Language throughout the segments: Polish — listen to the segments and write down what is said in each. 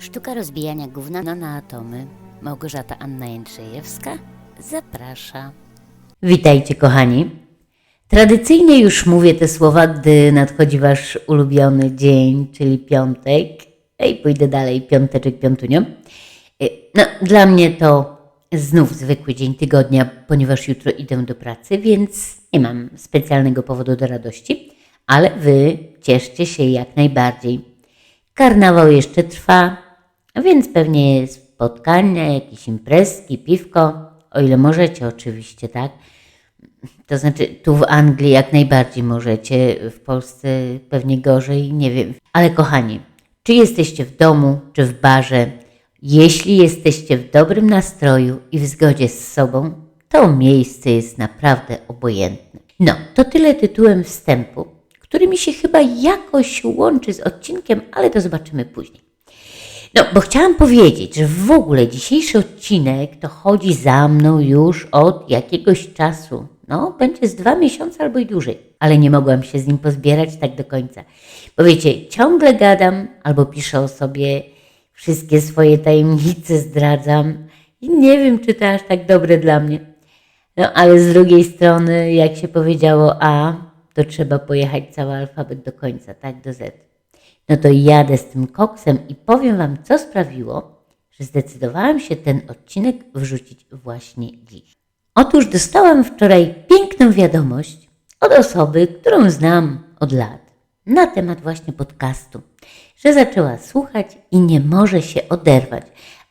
Sztuka rozbijania gówna na atomy. Małgorzata Anna Jędrzejewska zaprasza. Witajcie, kochani. Tradycyjnie już mówię te słowa, gdy nadchodzi wasz ulubiony dzień, czyli piątek. Ej, pójdę dalej, piąteczek, piątunio. Y, No, dla mnie to znów zwykły dzień tygodnia, ponieważ jutro idę do pracy, więc nie mam specjalnego powodu do radości, ale wy cieszcie się jak najbardziej. Karnawał jeszcze trwa, a więc pewnie spotkania, jakieś imprezki, piwko, o ile możecie oczywiście, tak? To znaczy, tu w Anglii jak najbardziej możecie, w Polsce pewnie gorzej, nie wiem. Ale kochani, czy jesteście w domu, czy w barze, jeśli jesteście w dobrym nastroju i w zgodzie z sobą, to miejsce jest naprawdę obojętne. No, to tyle tytułem wstępu, który mi się chyba jakoś łączy z odcinkiem, ale to zobaczymy później. No, bo chciałam powiedzieć, że w ogóle dzisiejszy odcinek to chodzi za mną już od jakiegoś czasu. No, będzie z dwa miesiące albo i dłużej, ale nie mogłam się z nim pozbierać tak do końca. Bo wiecie, ciągle gadam albo piszę o sobie, wszystkie swoje tajemnice zdradzam i nie wiem, czy to aż tak dobre dla mnie. No, ale z drugiej strony, jak się powiedziało A, to trzeba pojechać cały alfabet do końca, tak, do Z. No to jadę z tym koksem i powiem Wam, co sprawiło, że zdecydowałam się ten odcinek wrzucić właśnie dziś. Otóż dostałam wczoraj piękną wiadomość od osoby, którą znam od lat na temat właśnie podcastu, że zaczęła słuchać i nie może się oderwać,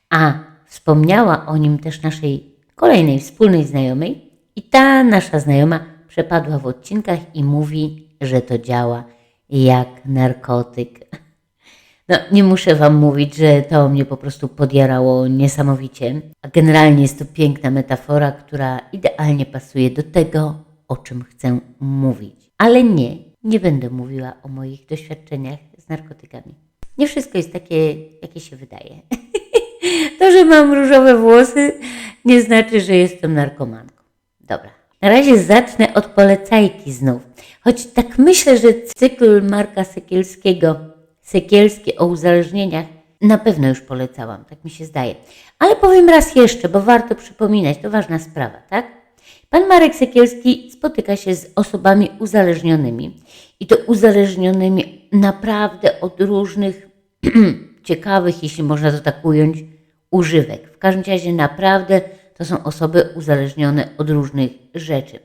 a wspomniała o nim też naszej kolejnej wspólnej znajomej i ta nasza znajoma przepadła w odcinkach i mówi, że to działa jak narkotyk. No, nie muszę Wam mówić, że to mnie po prostu podjarało niesamowicie. A generalnie jest to piękna metafora, która idealnie pasuje do tego, o czym chcę mówić. Ale nie, nie będę mówiła o moich doświadczeniach z narkotykami. Nie wszystko jest takie, jakie się wydaje. to, że mam różowe włosy, nie znaczy, że jestem narkomanką. Dobra. Na razie zacznę od polecajki znów. Choć tak myślę, że cykl Marka Sekielskiego, Sekielskie o uzależnieniach, na pewno już polecałam, tak mi się zdaje. Ale powiem raz jeszcze, bo warto przypominać, to ważna sprawa, tak? Pan Marek Sekielski spotyka się z osobami uzależnionymi i to uzależnionymi naprawdę od różnych ciekawych, jeśli można to tak ująć, używek. W każdym razie naprawdę to są osoby uzależnione od różnych rzeczy.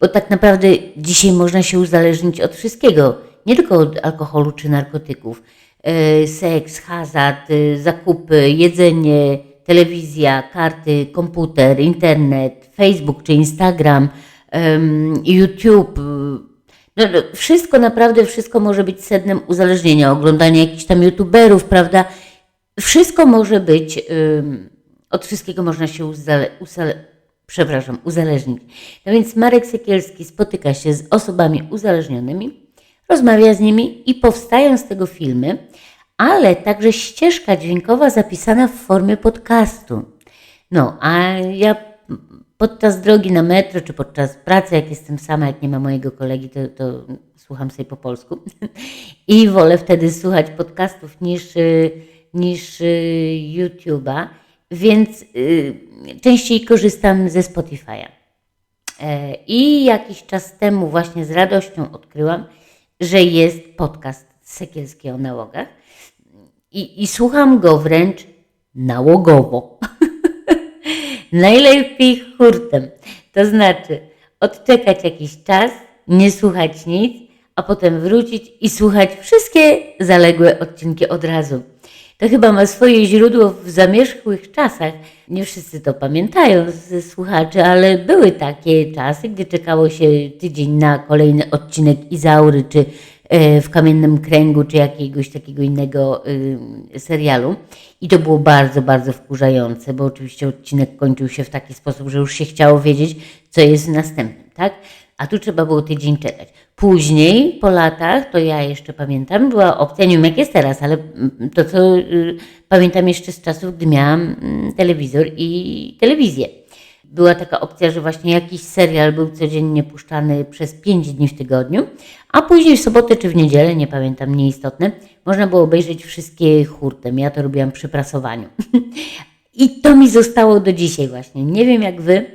Bo tak naprawdę dzisiaj można się uzależnić od wszystkiego, nie tylko od alkoholu czy narkotyków. E, Seks, hazard, e, zakupy, jedzenie, telewizja, karty, komputer, internet, Facebook czy Instagram, YouTube. No, no, wszystko, naprawdę wszystko może być sednem uzależnienia. Oglądanie jakichś tam YouTuberów, prawda? Wszystko może być, od wszystkiego można się uzale, przepraszam, uzależnić. No więc Marek Sekielski spotyka się z osobami uzależnionymi, rozmawia z nimi i powstają z tego filmy, ale także ścieżka dźwiękowa zapisana w formie podcastu. No, a ja podczas drogi na metro, czy podczas pracy, jak jestem sama, jak nie ma mojego kolegi, to, to słucham sobie po polsku. I wolę wtedy słuchać podcastów niż, niż y, YouTube'a, więc y, częściej korzystam ze Spotify'a. E, I jakiś czas temu właśnie z radością odkryłam, że jest podcast Sekielski o nałogach i, i słucham go wręcz nałogowo. Najlepiej hurtem. To znaczy odczekać jakiś czas, nie słuchać nic, a potem wrócić i słuchać wszystkie zaległe odcinki od razu. To chyba ma swoje źródło w zamierzchłych czasach. Nie wszyscy to pamiętają ze słuchaczy, ale były takie czasy, gdy czekało się tydzień na kolejny odcinek Izaury, czy e, w Kamiennym Kręgu, czy jakiegoś takiego innego y, serialu. I to było bardzo, bardzo wkurzające, bo oczywiście odcinek kończył się w taki sposób, że już się chciało wiedzieć, co jest następnym, tak? A tu trzeba było tydzień czekać. Później, po latach, to ja jeszcze pamiętam, była opcja, nie wiem jak jest teraz, ale mm, to co y, pamiętam jeszcze z czasów, gdy miałam mm, telewizor i telewizję. była taka opcja, że właśnie jakiś serial był codziennie puszczany przez 5 dni w tygodniu, a później w sobotę czy w niedzielę, nie pamiętam, nieistotne, można było obejrzeć wszystkie hurtem. Ja to robiłam przy prasowaniu. I to mi zostało do dzisiaj właśnie. Nie wiem jak wy,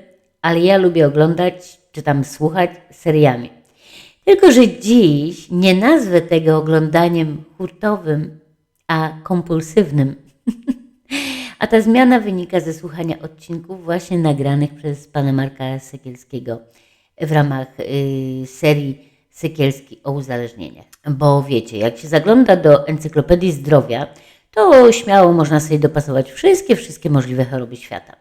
ale ja lubię oglądać czy tam słuchać seriami. Tylko, że dziś nie nazwę tego oglądaniem hurtowym, a kompulsywnym. A ta zmiana wynika ze słuchania odcinków właśnie nagranych przez pana Marka Sekielskiego w ramach y, serii Sekielski o uzależnieniach. Bo wiecie, jak się zagląda do Encyklopedii Zdrowia, to śmiało można sobie dopasować wszystkie, wszystkie możliwe choroby świata.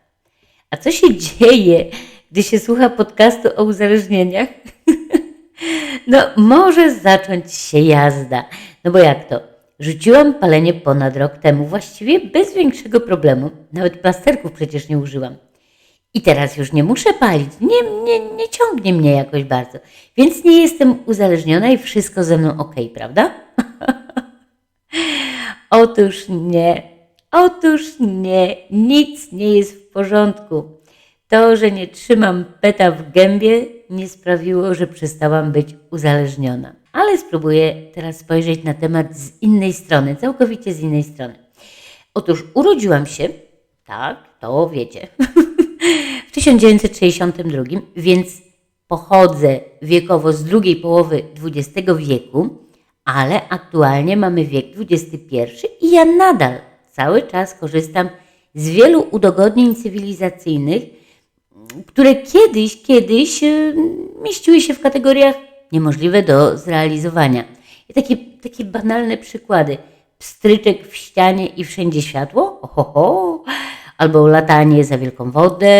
A co się dzieje, gdy się słucha podcastu o uzależnieniach? No, może zacząć się jazda. No bo jak to? Rzuciłam palenie ponad rok temu, właściwie bez większego problemu. Nawet plasterków przecież nie użyłam. I teraz już nie muszę palić. Nie, nie, nie ciągnie mnie jakoś bardzo. Więc nie jestem uzależniona i wszystko ze mną ok, prawda? Otóż nie. Otóż nie. Nic nie jest w porządku. To, że nie trzymam peta w gębie, nie sprawiło, że przestałam być uzależniona. Ale spróbuję teraz spojrzeć na temat z innej strony, całkowicie z innej strony. Otóż urodziłam się, tak, to wiecie, w 1962, więc pochodzę wiekowo z drugiej połowy XX wieku, ale aktualnie mamy wiek XXI i ja nadal cały czas korzystam z wielu udogodnień cywilizacyjnych, które kiedyś, kiedyś y, mieściły się w kategoriach niemożliwe do zrealizowania. I takie, takie banalne przykłady. Pstryczek w ścianie i wszędzie światło, ohoho, albo latanie za wielką wodę,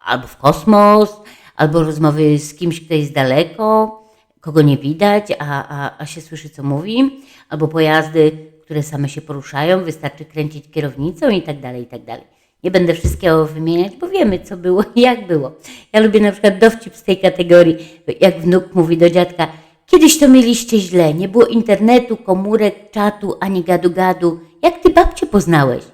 albo w kosmos, albo rozmowy z kimś, kto jest daleko, kogo nie widać, a, a, a się słyszy, co mówi, albo pojazdy, które same się poruszają, wystarczy kręcić kierownicą i tak dalej, i tak dalej. Nie będę wszystkiego wymieniać, bo wiemy, co było i jak było. Ja lubię na przykład dowcip z tej kategorii, jak wnuk mówi do dziadka, kiedyś to mieliście źle, nie było internetu, komórek, czatu, ani gadu-gadu. Jak ty babcię poznałeś?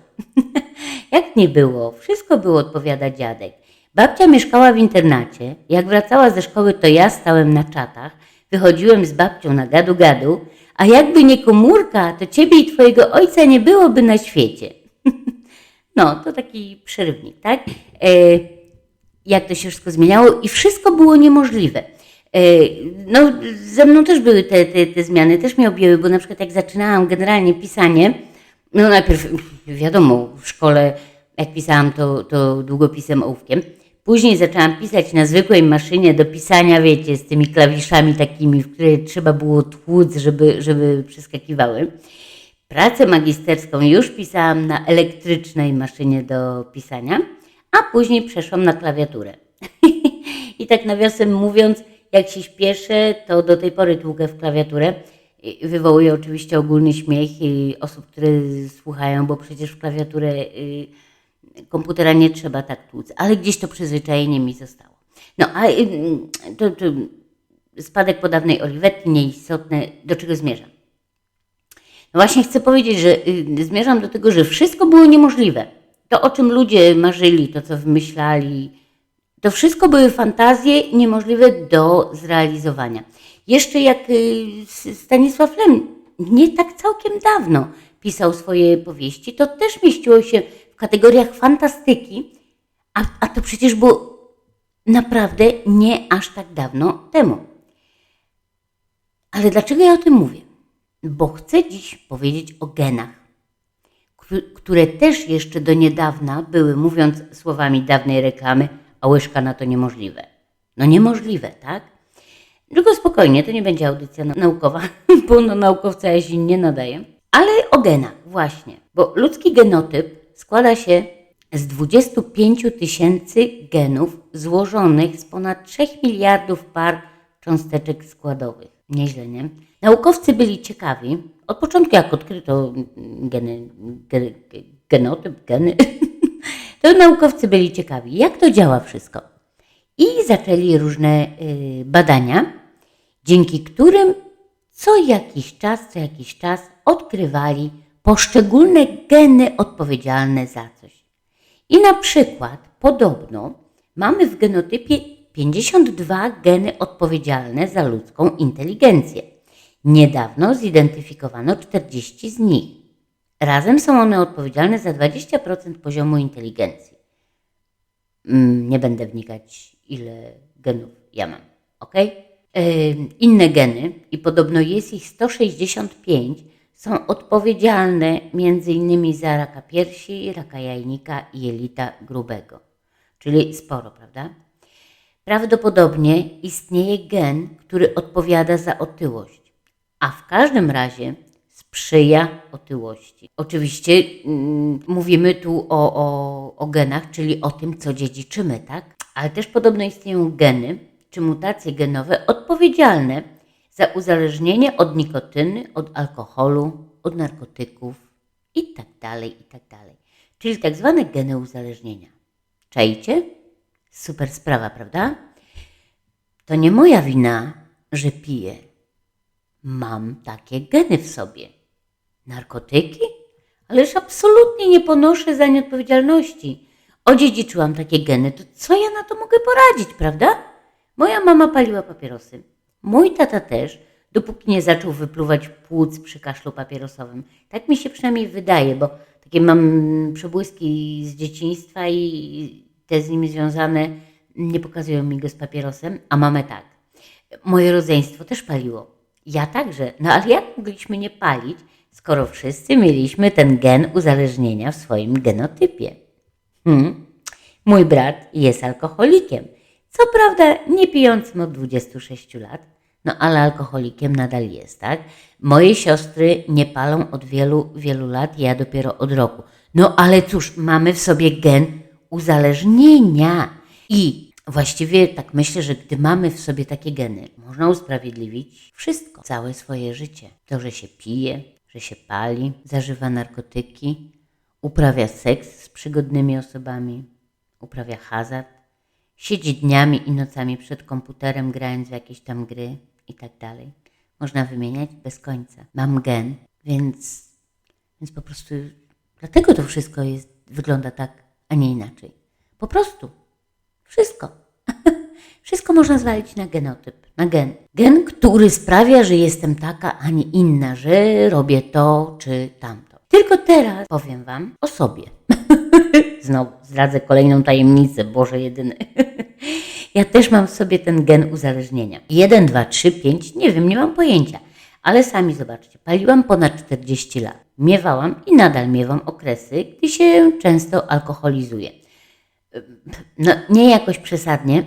jak nie było? Wszystko było, odpowiada dziadek. Babcia mieszkała w internacie. Jak wracała ze szkoły, to ja stałem na czatach, wychodziłem z babcią na gadu-gadu, a jakby nie komórka, to ciebie i twojego ojca nie byłoby na świecie. No, to taki przerywnik, tak? E, jak to się wszystko zmieniało i wszystko było niemożliwe. E, no, ze mną też były te, te, te zmiany, też mnie objęły, bo na przykład jak zaczynałam generalnie pisanie, no najpierw wiadomo, w szkole jak pisałam to, to długopisem ołówkiem, później zaczęłam pisać na zwykłej maszynie do pisania, wiecie, z tymi klawiszami takimi, w które trzeba było tłuc, żeby, żeby przeskakiwały. Pracę magisterską już pisałam na elektrycznej maszynie do pisania, a później przeszłam na klawiaturę. I tak nawiasem mówiąc, jak się śpieszę, to do tej pory tłukę w klawiaturę. Wywołuje oczywiście ogólny śmiech osób, które słuchają, bo przecież w klawiaturę y, komputera nie trzeba tak tłuc, ale gdzieś to przyzwyczajenie mi zostało. No a y, to, to spadek po dawnej Oliwetki, nieistotne, do czego zmierzam? Właśnie chcę powiedzieć, że y, zmierzam do tego, że wszystko było niemożliwe. To, o czym ludzie marzyli, to, co wymyślali, to wszystko były fantazje niemożliwe do zrealizowania. Jeszcze jak y, Stanisław Lem nie tak całkiem dawno pisał swoje powieści, to też mieściło się w kategoriach fantastyki, a, a to przecież było naprawdę nie aż tak dawno temu. Ale dlaczego ja o tym mówię? Bo chcę dziś powiedzieć o genach, któ- które też jeszcze do niedawna były, mówiąc słowami dawnej reklamy, a łyżka na to niemożliwe. No niemożliwe, tak? Tylko spokojnie, to nie będzie audycja nau- naukowa, bo no naukowca ja się nie nadaje. Ale o genach, właśnie. Bo ludzki genotyp składa się z 25 tysięcy genów złożonych z ponad 3 miliardów par cząsteczek składowych. Nieźle, nie? Naukowcy byli ciekawi, od początku jak odkryto geny, ge, ge, genotyp, geny, to naukowcy byli ciekawi, jak to działa wszystko. I zaczęli różne y, badania, dzięki którym co jakiś czas, co jakiś czas odkrywali poszczególne geny odpowiedzialne za coś. I na przykład podobno mamy w genotypie 52 geny odpowiedzialne za ludzką inteligencję. Niedawno zidentyfikowano 40 z nich. Razem są one odpowiedzialne za 20% poziomu inteligencji. Mm, Nie będę wnikać, ile genów ja mam, ok? Inne geny, i podobno jest ich 165, są odpowiedzialne m.in. za raka piersi, raka jajnika i jelita grubego. Czyli sporo, prawda? Prawdopodobnie istnieje gen, który odpowiada za otyłość, a w każdym razie sprzyja otyłości. Oczywiście mm, mówimy tu o, o, o genach, czyli o tym, co dziedziczymy, tak? Ale też podobno istnieją geny czy mutacje genowe odpowiedzialne za uzależnienie od nikotyny, od alkoholu, od narkotyków i tak dalej, i tak. Czyli tak zwane geny uzależnienia. Czajcie? Super sprawa, prawda? To nie moja wina, że piję. Mam takie geny w sobie. Narkotyki? Ależ absolutnie nie ponoszę za nie odpowiedzialności. Odziedziczyłam takie geny, to co ja na to mogę poradzić, prawda? Moja mama paliła papierosy. Mój tata też, dopóki nie zaczął wypluwać płuc przy kaszlu papierosowym. Tak mi się przynajmniej wydaje, bo takie mam przebłyski z dzieciństwa i te z nimi związane nie pokazują mi go z papierosem, a mamę tak. Moje rodzeństwo też paliło. Ja także. No ale jak mogliśmy nie palić, skoro wszyscy mieliśmy ten gen uzależnienia w swoim genotypie? Hmm. Mój brat jest alkoholikiem. Co prawda nie pijącym od 26 lat, no ale alkoholikiem nadal jest, tak? Moje siostry nie palą od wielu, wielu lat, ja dopiero od roku. No ale cóż, mamy w sobie gen uzależnienia. I właściwie tak myślę, że gdy mamy w sobie takie geny, można usprawiedliwić wszystko, całe swoje życie. To, że się pije, że się pali, zażywa narkotyki, uprawia seks z przygodnymi osobami, uprawia hazard, siedzi dniami i nocami przed komputerem, grając w jakieś tam gry i tak dalej. Można wymieniać bez końca. Mam gen, więc, więc po prostu dlatego to wszystko jest, wygląda tak, a nie inaczej. Po prostu. Wszystko. Wszystko można zwalić na genotyp, na gen. Gen, który sprawia, że jestem taka, a nie inna, że robię to czy tamto. Tylko teraz powiem Wam o sobie. Znowu zdradzę kolejną tajemnicę, Boże jedyny. ja też mam w sobie ten gen uzależnienia. 1, 2, 3, 5, nie wiem, nie mam pojęcia. Ale sami zobaczcie, paliłam ponad 40 lat. Miewałam i nadal miewam okresy, gdy się często alkoholizuję. No, nie jakoś przesadnie,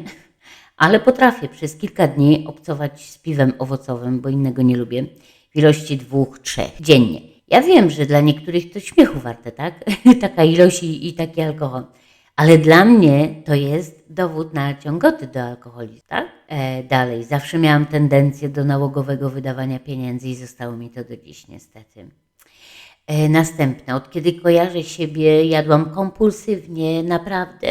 ale potrafię przez kilka dni obcować z piwem owocowym, bo innego nie lubię, w ilości dwóch, trzech dziennie. Ja wiem, że dla niektórych to śmiechu warte, tak? Taka ilość i, i taki alkohol. Ale dla mnie to jest dowód na ciągoty do alkoholizmu, tak? E, dalej, zawsze miałam tendencję do nałogowego wydawania pieniędzy i zostało mi to do dziś niestety. E, następne, od kiedy kojarzę siebie, jadłam kompulsywnie, naprawdę,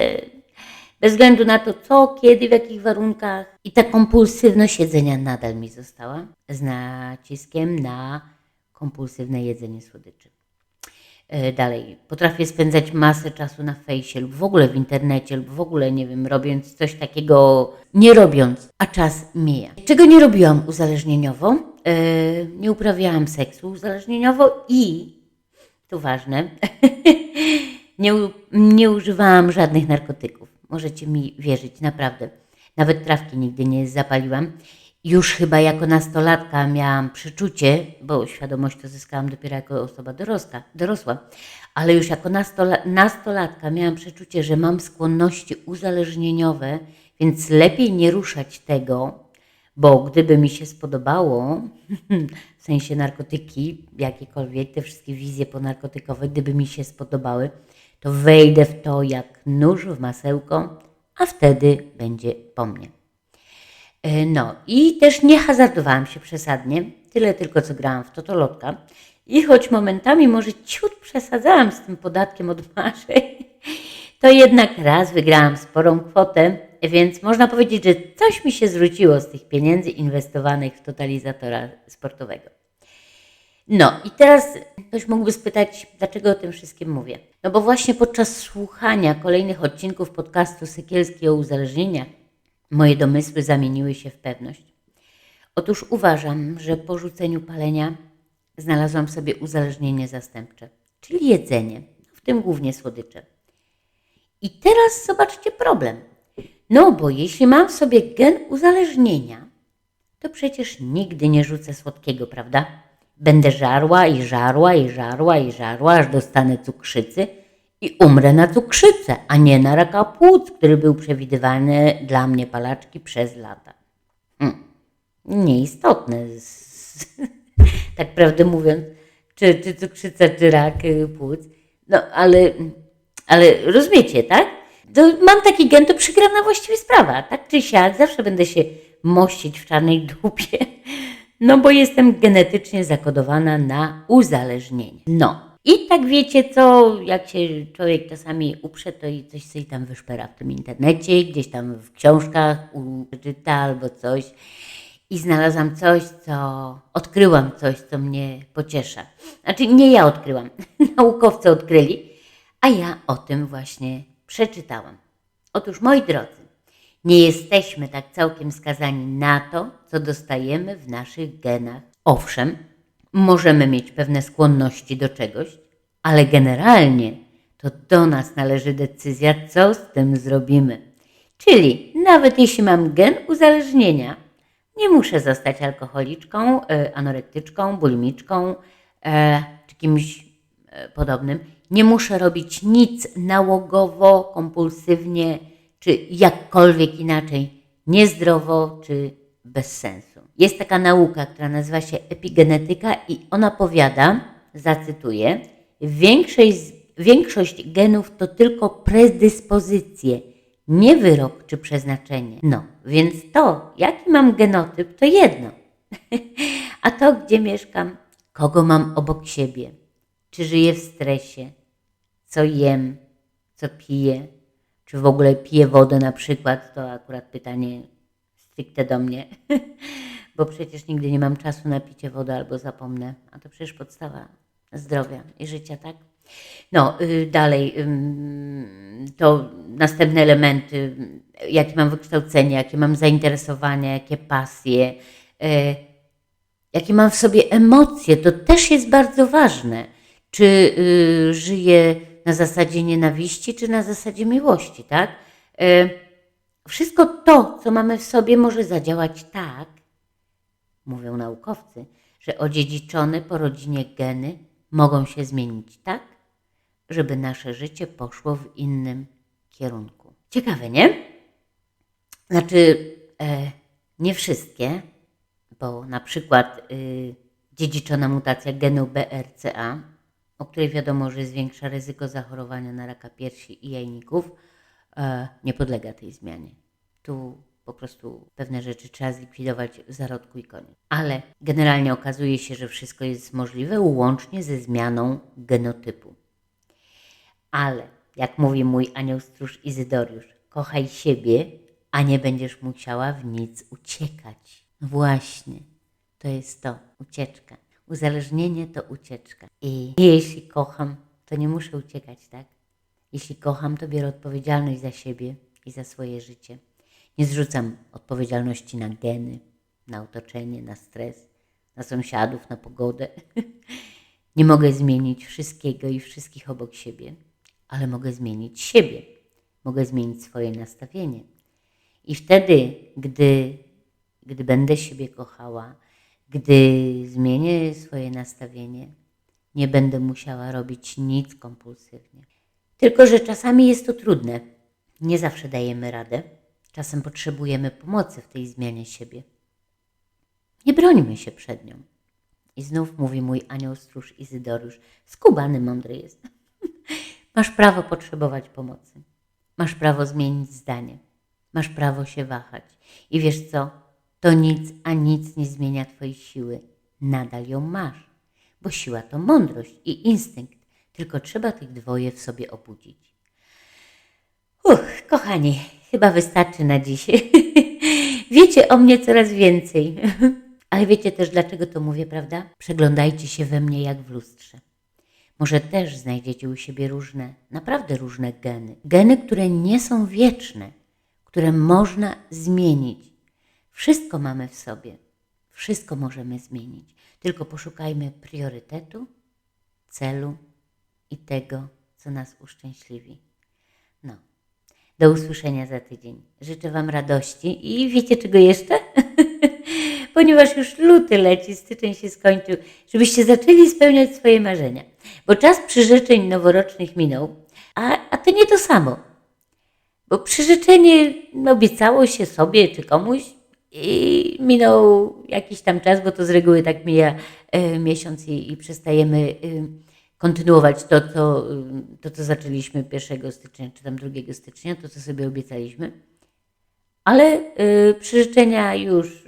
bez względu na to, co, kiedy, w jakich warunkach. I ta kompulsywność jedzenia nadal mi została, z naciskiem na kompulsywne jedzenie słodyczy. E, Dalej, potrafię spędzać masę czasu na fejsie lub w ogóle w internecie, lub w ogóle, nie wiem, robiąc coś takiego, nie robiąc, a czas mija. Czego nie robiłam uzależnieniowo? E, Nie uprawiałam seksu uzależnieniowo i, to ważne, nie, nie używałam żadnych narkotyków. Możecie mi wierzyć, naprawdę. Nawet trawki nigdy nie zapaliłam. Już chyba jako nastolatka miałam przeczucie, bo świadomość to zyskałam dopiero jako osoba dorosła, dorosła ale już jako nastola, nastolatka miałam przeczucie, że mam skłonności uzależnieniowe, więc lepiej nie ruszać tego, bo gdyby mi się spodobało, w sensie narkotyki, jakiekolwiek, te wszystkie wizje ponarkotykowe, gdyby mi się spodobały, to wejdę w to jak nóż w masełko, a wtedy będzie po mnie. E, No i też nie hazardowałam się przesadnie, tyle tylko co grałam w totolotka. I choć momentami może ciut przesadzałam z tym podatkiem od marzeń, to jednak raz wygrałam sporą kwotę, więc można powiedzieć, że coś mi się zwróciło z tych pieniędzy inwestowanych w totalizatora sportowego. No i teraz ktoś mógłby spytać, dlaczego o tym wszystkim mówię. No bo właśnie podczas słuchania kolejnych odcinków podcastu Sekielski o uzależnieniach moje domysły zamieniły się w pewność. Otóż uważam, że po rzuceniu palenia znalazłam sobie uzależnienie zastępcze, czyli jedzenie, w tym głównie słodycze. I teraz zobaczcie problem. No bo jeśli mam w sobie gen uzależnienia, to przecież nigdy nie rzucę słodkiego, prawda? Będę żarła i żarła i żarła i żarła, aż dostanę cukrzycy i umrę na cukrzycę, a nie na raka płuc, który był przewidywany dla mnie palaczki przez lata. Hmm. Nieistotne, tak prawdę mówiąc, czy, czy cukrzyca, czy rak y, płuc. No ale, ale rozumiecie, tak? To mam taki gen, to przegrana właściwie sprawa, tak czy siak, zawsze będę się mościć w czarnej dupie, no bo jestem genetycznie zakodowana na uzależnienie. No. I tak wiecie co, jak się człowiek czasami uprze, to i coś sobie tam wyszpera w tym internecie, gdzieś tam w książkach czyta albo coś. I znalazłam coś, co odkryłam coś, co mnie pociesza. Znaczy nie ja odkryłam, naukowcy odkryli, a ja o tym właśnie przeczytałam. Otóż moi drodzy, nie jesteśmy tak całkiem skazani na to, co dostajemy w naszych genach. Owszem, możemy mieć pewne skłonności do czegoś, ale generalnie to do nas należy decyzja, co z tym zrobimy. Czyli nawet jeśli mam gen uzależnienia, nie muszę zostać alkoholiczką, e, anorektyczką, bulimiczką e, czy kimś e, podobnym. Nie muszę robić nic nałogowo, kompulsywnie, czy jakkolwiek inaczej, niezdrowo, czy bez sensu. Jest taka nauka, która nazywa się epigenetyka i ona powiada, zacytuję, większość, większość genów to tylko predyspozycje, nie wyrok czy przeznaczenie. No, więc to, jaki mam genotyp, to jedno. A to, gdzie mieszkam, kogo mam obok siebie, czy żyję w stresie, co jem, co piję, czy w ogóle piję wodę na przykład, to akurat pytanie stricte do mnie, bo przecież nigdy nie mam czasu na picie wody albo zapomnę, a to przecież podstawa zdrowia i życia, tak? No, y, dalej, to następne elementy, jakie mam wykształcenie, jakie mam zainteresowania, jakie pasje, y, jakie mam w sobie emocje, to też jest bardzo ważne. Czy y, żyję na zasadzie nienawiści, czy na zasadzie miłości, tak? Y, wszystko to, co mamy w sobie, może zadziałać tak, mówią naukowcy, że odziedziczone po rodzinie geny mogą się zmienić tak, żeby nasze życie poszło w innym kierunku. Ciekawe, nie? Znaczy, e, nie wszystkie, bo na przykład y, dziedziczona mutacja genu BRCA, o której wiadomo, że zwiększa ryzyko zachorowania na raka piersi i jajników, e, nie podlega tej zmianie. Tu po prostu pewne rzeczy trzeba zlikwidować w zarodku i koniec. Ale generalnie okazuje się, że wszystko jest możliwe łącznie ze zmianą genotypu. Ale, jak mówi mój anioł stróż Izydoriusz, kochaj siebie, a nie będziesz musiała w nic uciekać. Właśnie, to jest to, ucieczka. Uzależnienie to ucieczka. I jeśli kocham, to nie muszę uciekać, tak? Jeśli kocham, to biorę odpowiedzialność za siebie i za swoje życie. Nie zrzucam odpowiedzialności na geny, na otoczenie, na stres, na sąsiadów, na pogodę. Nie mogę zmienić wszystkiego i wszystkich obok siebie, ale mogę zmienić siebie. Mogę zmienić swoje nastawienie. I wtedy, gdy, gdy będę siebie kochała, gdy zmienię swoje nastawienie, nie będę musiała robić nic kompulsywnie. Tylko, że czasami jest to trudne. Nie zawsze dajemy radę. Czasem potrzebujemy pomocy w tej zmianie siebie. Nie brońmy się przed nią. I znów mówi mój anioł stróż Izydoriusz, skubany mądry jest. Masz prawo potrzebować pomocy. Masz prawo zmienić zdanie. Masz prawo się wahać. I wiesz co? To nic, a nic nie zmienia Twojej siły. Nadal ją masz. Bo siła to mądrość i instynkt. Tylko trzeba tych dwoje w sobie obudzić. Uch, kochani, chyba wystarczy na dziś. Wiecie o mnie coraz więcej. Ale wiecie też, dlaczego to mówię, prawda? Przeglądajcie się we mnie jak w lustrze. Może też znajdziecie u siebie różne, naprawdę różne geny. Geny, które nie są wieczne, które można zmienić. Wszystko mamy w sobie. Wszystko możemy zmienić. Tylko poszukajmy priorytetu, celu i tego, co nas uszczęśliwi. No, do usłyszenia za tydzień. Życzę Wam radości i wiecie czego jeszcze? Ponieważ już luty leci, styczeń się skończył, żebyście zaczęli spełniać swoje marzenia. Bo czas przyrzeczeń noworocznych minął, a, a to nie to samo. Bo przyrzeczenie obiecało się sobie czy komuś i minął jakiś tam czas, bo to z reguły tak mija e, miesiąc i, i przestajemy e, kontynuować to co, e, to, co zaczęliśmy 1 stycznia czy tam 2 stycznia, to, co sobie obiecaliśmy. Ale e, przyrzeczenia już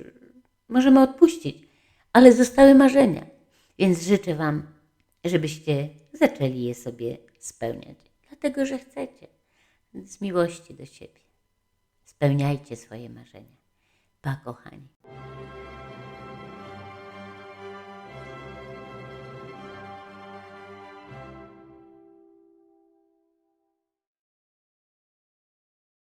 możemy odpuścić, ale zostały marzenia. Więc życzę Wam, żebyście zaczęli je sobie spełniać, dlatego że chcecie, z miłości do siebie. Spełniajcie swoje marzenia. Pa, kochani.